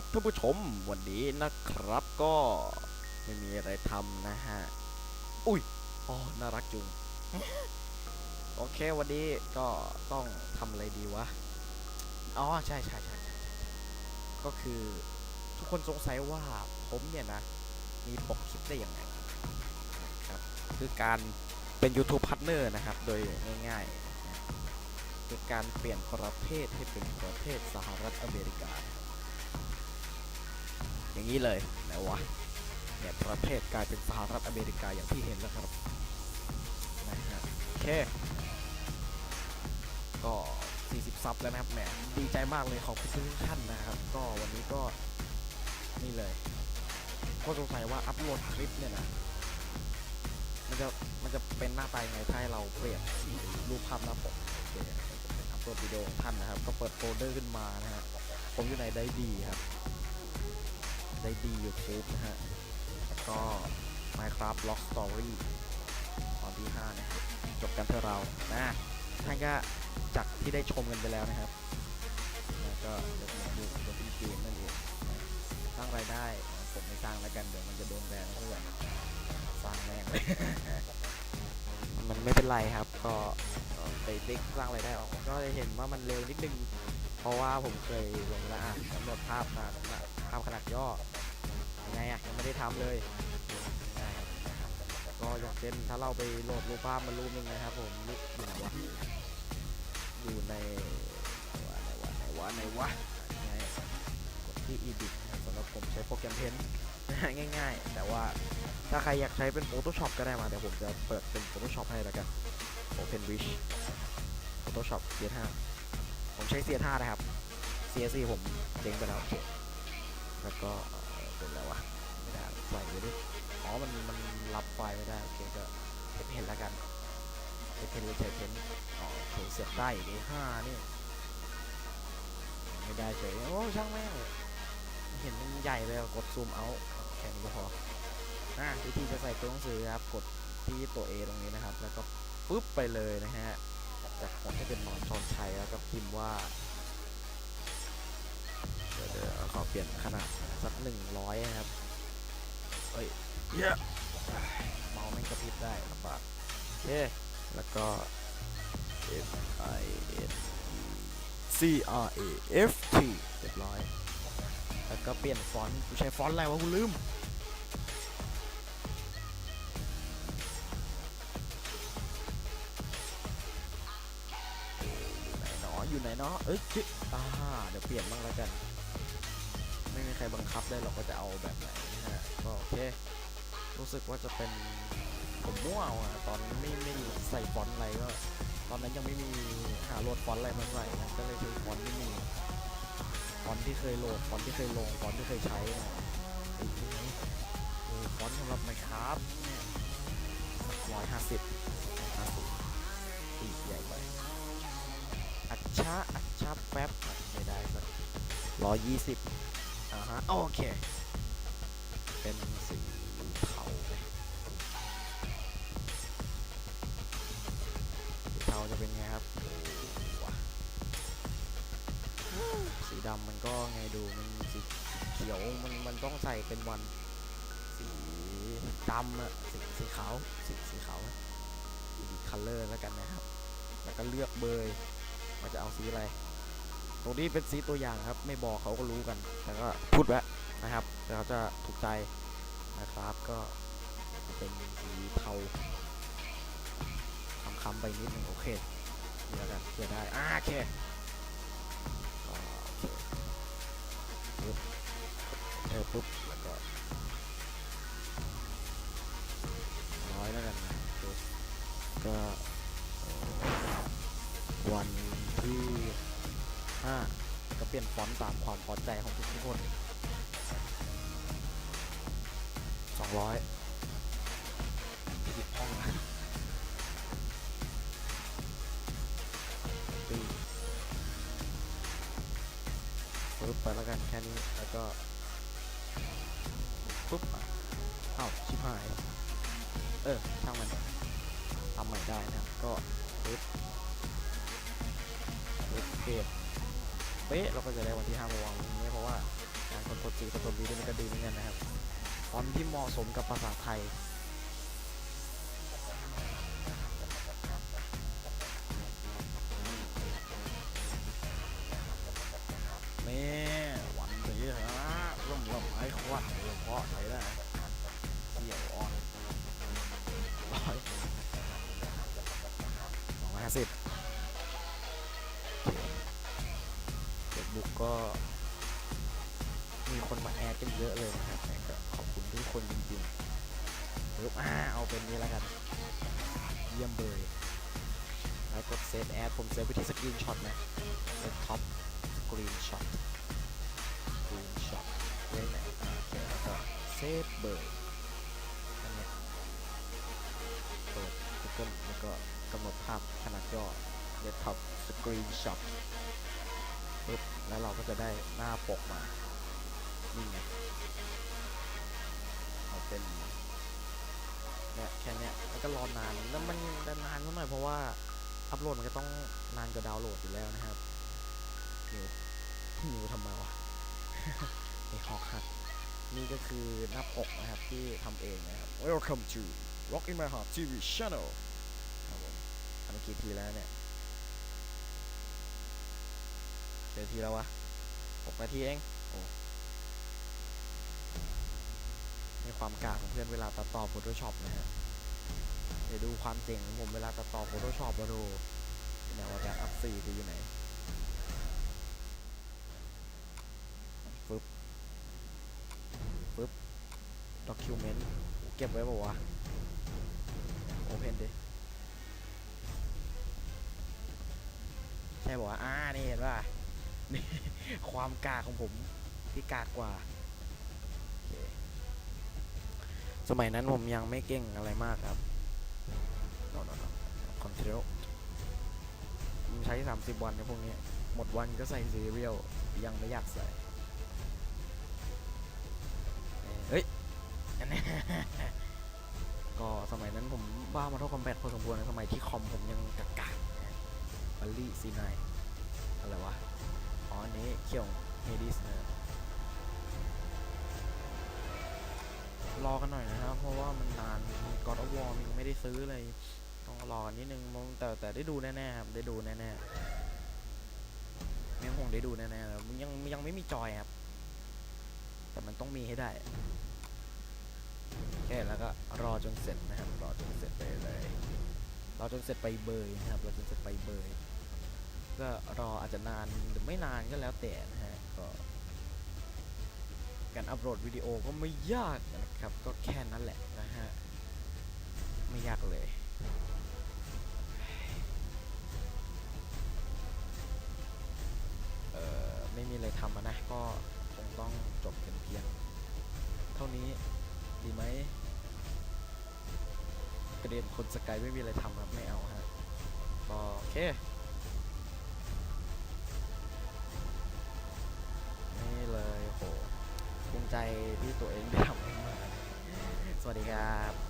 ับท่านผู้ชมวันนี้นะครับก็ไม่มีอะไรทำนะฮะ อุ้ยอ๋อน่ารักจุง โอเควันนี้ก็ต้องทำอะไรดีวะ อ๋อใช่ใช่ใช่ใชใช่ก็คือทุกคนสงสัยว่าผมเนี่ยนะ มีปกคลิปได้ยังไงครับคือการเป็น YouTube Partner นะครับ โดยง่ายๆนะคือการเปลี่ยนประเทศให้เป็นประเทศสหรัฐอเมริกา อย่างนี้เลยไหนวะเนี่ยประเทศกลายเป็นสหรัฐอเมริกาอย่างที่เห็นแล้วครับนะฮะโอเค ก็ 40 ซับแล้วนะครับแหมดีใจมากเลยขอบคุณทุกท่านนะครับ ก็วันนี้ก็นี่เลยก็สงสัยว่าอัพโหลดคลิปเนี่ยนะมันจะมันจะเป็นหน้าตายังไงถ้าให้เราเปลี่ยนสีรูปภาพหน้าปกโอเคมันจะเป็นอัพโหลดวิดีโอของท่านนะครับ ก็เปิดโฟลเดอร์ขึ้นมานะฮะผมอยู่ในได้ดีครับ ได้ดี YouTube นะฮะ แล้วก็ Minecraft Lock Story ตอนที่ 5 นะครับจบกันเถอเรานะท่านก็จากที่ได้ชมกันไปแล้วนะครับแล้วก็เดี๋ยวผมดูตัวเป็นเกมนั่นเองสร้างรายได้ผมไม่สร้างแล้วกันเดี๋ยวมันจะโดนแบนเพื่อนสร้างแม่งเลยมันไม่เป็นไรครับ ก็ไปเด็กสร้างรายได้ออกก็จะเห็นว่ามันเร็วนิดนึง เพราะว่าผมเคยลงแล้วอะกำหนดภาพมาภาพขนาดย่อยังไงอะยังไม่ได้ทำเลยก็อย่างเช่นถ้าเราไปโหลดรูปภาพมารูปนึงนะครับผมรูปอยู่ไหนวะอยู่ในไหนวะไหนวะไหนวะไหนวะกดที่ edit สำหรับผมใช้โปรแกรมเพนง่ายๆ แต่ว่าถ้าใครอยากใช้เป็น Photoshop ก็ได้มา เดี๋ยวผมจะเปิดเป็น Photoshop ให้แล้วกัน Open Wish Photoshop CS5 ผมใช้ CS5 นะครับ CS4 ผมเจ๊งไปแล้วโอเคแล้วก็เป็นอะไรวะไม่ได้ใส่ไปดิอ๋อมันมันรับไฟไม่ได้โอเคก็เห็นเห็นแล้วกันเห็นเห็นเลยเฉยเห็นอ๋อโอเคเสียบได้อีกไอ้ห้านี่ไม่ได้เฉยโอ้ช่างแม่งเห็นมันใหญ่เลยกดซูมเอาแค่นี้ก็พออะวิธีจะใส่ตัวหนังสือครับกดที่ตัว A ตรงนี้นะครับ แล้วก็ปุ๊บไปเลยนะฮะ จากผมให้เป็นหนอนชอนชัยแล้วก็พิมพ์ว่า เดี๋ยวเดี๋ยวขอเปลี่ยนขนาดสักหนึ่งร้อยนะครับ เฮ้ยเยอะเมาส์แม่งกระพริบได้ลำบากโอเค แล้วก็ F I N E C R A F T เรียบร้อย แล้วก็เปลี่ยนฟอนต์กูใช้ฟอนต์อะไรวะกูลืม เนาะ เอ้ยจิอ่า เดี๋ยวเปลี่ยนบ้างแล้วกัน ไม่มีใครบังคับได้หรอกว่าจะเอาแบบไหนนะฮะ ก็โอเค รู้สึกว่าจะเป็นผมมั่วอาอะตอนนั้ไม่ไม่ใส่ฟอนต์อะไรก็ ตอนนั้นยังไม่มีหาโหลดฟอนต์อะไรมาใส่นะก็เลยใช้ฟอนต์ที่มีฟอนต์ที่เคยโหลดฟอนต์ที่เคยลงฟอนต์ที่เคยใช้นะไอ้ที่ไหนเออฟอนต์สำหรับไมครับร้อยห้าสิบห้าสิบอีใหญ่ไป ช้าอัดช้าแป๊บไม่ได้สักร้อยยี่สิบอ่าฮะโอเค เป็นสีเทาไหมสีเทาจะเป็นไงครับโอ้ว่ะสีดำมันก็ไงดูมันสีเขียวมันมันต้องใส่เป็นวัน สีดำอะสีสีขาวสีสีขาวสีคัลเลอร์แล้วกันนะครับ แล้วก็เลือกเบอร์ ว่าจะเอาสีอะไร ตรงนี้เป็นสีตัวอย่างครับ ไม่บอกเขาก็รู้กัน แต่ก็พูดไว้นะครับแต่เขาจะถูกใจนะครับก็เป็นสีเทาคำๆไปนิดนึงโอเคนี่แล้วกันเพื่อได้อ่าโอเคโอเคปึ๊บเออปุ๊บแล้วก็ร้อยแล้วกันนะก็วัน 5ก็เปลี่ยนฟอนต์ตามความพอใจของทุกทุกคน 200ติดห้องตีปึ๊บไปแล้วกันแค่นี้ แล้วก็ปุ๊บอ้าวชิบหาย เออ ช่างมันทำใหม่ได้นะ ก็ปึ๊บปึ๊บเกต เป๊ะเราก็จะได้วันที่5มาวางตรงนี้เพราะว่าการคนตัวจีคนตัวบีด้วยนี่ก็ดีเหมือนกันนะครับฟอนต์ที่เหมาะสมกับภาษาไทยนี่หวันสีฮะร่มร่มไอ้ควันเพาะไหนได้เกี่ยวอ่อนร้อยสองร้อยห้าสิบ เยอะเลยนะครับแต่ก็ขอบคุณทุกคนจริงๆปึ๊บอ่าเอาเป็นนี้แล้วกัน เยี่ยมเบยแล้วกดเซฟแอดผมเซฟไปที่สกรีนช็อตนะเซฟท็อปสกรีนช็อตสกรีนช็อตไว้ไหนอ่โอเคแล้วก็เซฟเบอร์อันเนี้ยเปิด Google แล้วก็กำหนดภาพขนาดย่อ Desktop Screenshot ปึ๊บแล้วเราก็จะได้หน้าปกมา นี่ไงเอาเป็นเนี่ยแค่เนี้ยแล้วก็รอนานแล้วมันจะนานสักหน่อยเพราะว่าอัพโหลดมันก็ต้องนานกว่าดาวน์โหลดอยู่แล้วนะครับนิวนิวทำไมวะไอ้หอกหักนี่ก็คือหน้าปกนะครับที่ทำเองนะครับ Welcome to Rock in My Heart TV Channel ครับผมทำกี่ทีแล้วเนี่ยเจ็ดทีแล้ววะหกนาทีเองโอ้ในความกากของเพื่อนเวลาตัดต่อ Photoshop นะฮะเดี๋ยวดูความเจ๋งของผมเวลาตัดต่อ Photoshop มาดูไหนว่าการอัพซีจะอยู่ไหนด็อกิวเมนต์เก็บไว้ป่าวะโอเพนดิใช่ป่าวะอ่านี่เห็นป่ะนี่ความกากของผมที่กากกว่า สมัยนั้นผมยังไม่เก่งอะไรมากครับ no no no control ผมใช้ 30 วันในพวกนี้ หมดวันก็ใส่ซีเรียลยังไม่อยากใส่เฮ้ยอันนี้ก็สมัยนั้นผมบ้ามาเท่าคอมแบทพอสมควรนะสมัยที่คอมผมยังกากาบัลลี่ซีไนอะไรวะ อ๋อ อันนี้เขี่ยวเฮดิสนะ รอกันหน่อยนะครับ เพราะว่ามันนานกอดอวอร์ยังไม่ได้ซื้อเลย ต้องรอกันนิดนึงมองแต่แต่ได้ดูแน่ๆครับ ได้ดูแน่ๆยังคงได้ดูแน่ๆแล้วยังยังไม่มีจอยครับ แต่มันต้องมีให้ได้โอเคแล้วก็รอจนเสร็จนะครับ รอจนเสร็จไปเลยรอจนเสร็จไปเบยนะครับรอจนเสร็จไปเบยก็รออาจจะนานหรือไม่นานก็แล้วแต่นะฮะก็ การอัปโหลดวิดีโอก็ไม่ยากนะครับ ก็แค่นั้นแหละนะฮะ ไม่ยากเลยเออไม่มีอะไรทำนะ ก็คงต้องจบเป็นเพียง เท่านี้ดีไหมกระเด็นคนสกายไม่มีอะไรทำครับไม่เอาฮะก็โอเคนี่เลยโห ใจที่ตัวเองได้ทำขึ้นมา สวัสดีครับ